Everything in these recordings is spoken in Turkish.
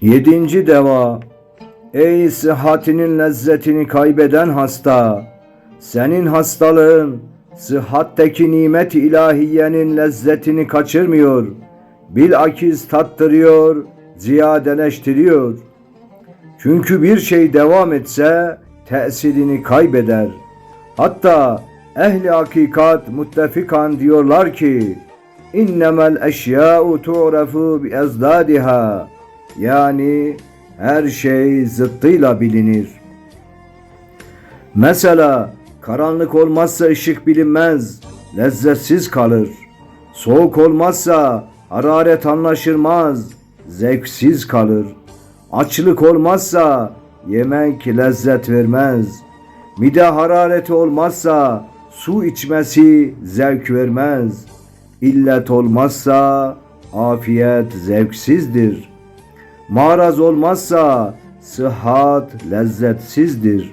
Yedinci deva Ey sıhhatinin lezzetini kaybeden hasta Senin hastalığın sıhhatteki nimet ilahiyenin lezzetini kaçırmıyor Bilakis tattırıyor, ziyadeleştiriyor. Çünkü bir şey devam etse tesirini kaybeder. Hatta ehli hakikat muttefikan diyorlar ki innemel eşya'u tu'rafu bi ezdadiha yani her şey zıttıyla bilinir. Mesela karanlık olmazsa ışık bilinmez, lezzetsiz kalır. Soğuk olmazsa hararet anlaşılmaz, zevksiz kalır. Açlık olmazsa yemek lezzet vermez. Mide harareti olmazsa su içmesi zevk vermez. İllet olmazsa afiyet zevksizdir. Maraz olmazsa sıhhat lezzetsizdir.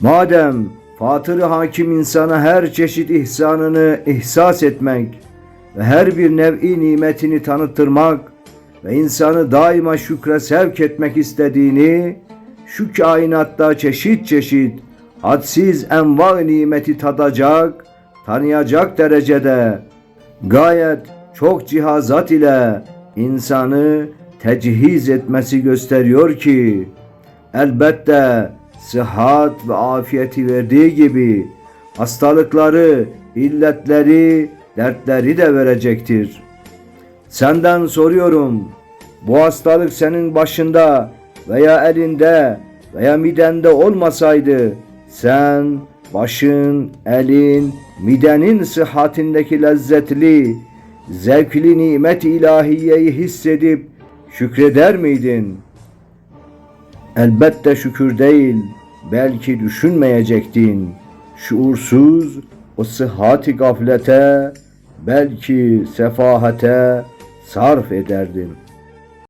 Madem Fatır-ı Hakim insana her çeşit ihsanını ihsas etmek ve her bir nev'i nimetini tanıttırmak ve insanı daima şükre sevk etmek istediğini, şu kainatta çeşit çeşit hadsiz enva nimeti tadacak, tanıyacak derecede gayet çok cihazat ile insanı tecihiz etmesi gösteriyor ki elbette sıhhat ve afiyeti verdiği gibi hastalıkları, illetleri, dertleri de verecektir. Senden soruyorum. Bu hastalık senin başında veya elinde veya midende olmasaydı sen başın, elin, midenin sıhhatindeki lezzetli, zevkli nimet ilahiyeyi hissedip şükreder miydin? Elbette şükür değil, belki düşünmeyecektin. Şuursuz o sıhhati gaflete, belki sefahate sarf ederdin.''